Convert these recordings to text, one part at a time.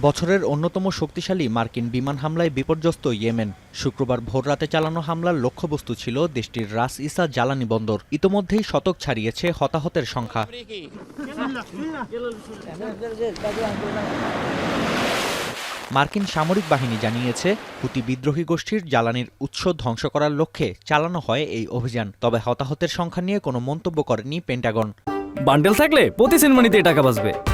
বছরের অন্যতম শক্তিশালী মার্কিন বিমান হামলায় বিপর্যস্ত ইয়েমেন। শুক্রবার ভোররাতে চালানো হামলার লক্ষ্যবস্তু ছিল দেশটির রাস ইসা জ্বালানি বন্দর। ইতোমধ্যেই শতক ছাড়িয়েছে হতাহতের সংখ্যা। মার্কিন সামরিক বাহিনী জানিয়েছে, হুতি বিদ্রোহী গোষ্ঠীর জ্বালানির উৎস ধ্বংস করার লক্ষ্যে চালানো হয় এই অভিযান। তবে হতাহতের সংখ্যা নিয়ে কোনো মন্তব্য করেনি পেন্টাগন। বান্ডেল থাকলে প্রতি সেনমানিতে টাকা বাঁচবে।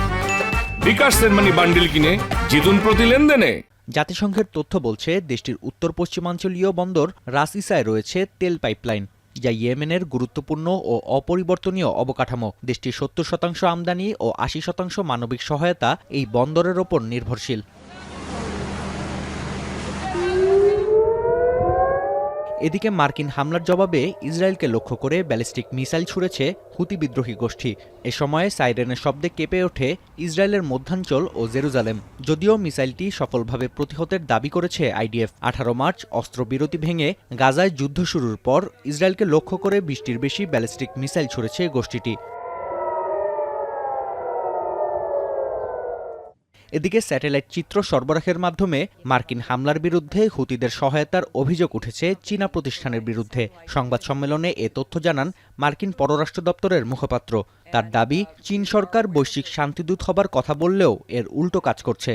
বিকাশ সেনমানি বান্ডিল কিনে জিতুন প্রতি লেনদেনে। জাতিসংঘের তথ্য বলছে, দেশটির উত্তর পশ্চিমাঞ্চলীয় বন্দর রাসিসায় রয়েছে তেল পাইপলাইন, যা ইয়েমেনের গুরুত্বপূর্ণ ও অপরিবর্তনীয় অবকাঠামো। দেশটির সত্তর শতাংশ আমদানি ও আশি শতাংশ মানবিক সহায়তা এই বন্দরের ওপর নির্ভরশীল। এদিকে মার্কিন হামলার জবাবে ইসরায়েলকে লক্ষ্য করে ব্যালিস্টিক মিসাইল ছুড়েছে হুতি বিদ্রোহী গোষ্ঠী। এ সময়ে সাইরেনের শব্দে কেঁপে ওঠে ইসরায়েলের মধ্যাঞ্চল ও জেরুজালেম। যদিও মিসাইলটি সফলভাবে প্রতিহতের দাবি করেছে আইডিএফ, আঠারো মার্চ অস্ত্রবিরতি ভেঙে গাজায় যুদ্ধ শুরুর পর ইসরায়েলকে লক্ষ্য করে বৃষ্টির বেশি ব্যালিস্টিক মিসাইল ছুড়েছে গোষ্ঠীটি। এদিকে স্যাটেলাইট চিত্র সরবরাহের মাধ্যমে মার্কিন হামলার বিরুদ্ধে হুতিদের সহায়তার অভিযোগ উঠেছে চীনা প্রতিষ্ঠানের বিরুদ্ধে সংবাদ সম্মেলনে এ তথ্য জানান মার্কিন পররাষ্ট্র দপ্তরের মুখপাত্র তার দাবি চীন সরকার বৈশ্বিক শান্তিদূত হবার কথা বললেও এর উল্টো কাজ করছে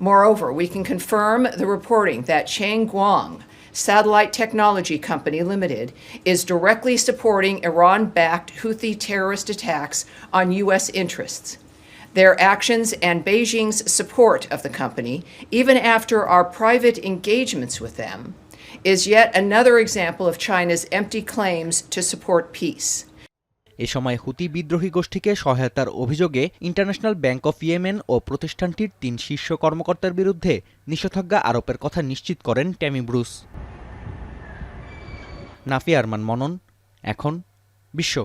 Moreover, we can confirm the reporting that Chang Guang, Satellite Technology Company Limited, is directly supporting Iran backed Houthi terrorist attacks on U.S. interests. Their actions and Beijing's support of the company, even after our private engagements with them, is yet another example of China's empty claims to support peace. এ সময় হুতি বিদ্রোহী গোষ্ঠীকে সহায়তার অভিযোগে international bank of Yemen ও প্রতিষ্ঠানটির তিন শীর্ষ কর্মকর্তার বিরুদ্ধে নিষেধাজ্ঞা আরোপের কথা নিশ্চিত করেন ট্যামি ব্রুস নাফি আরমান মনন এখন বিশ্ব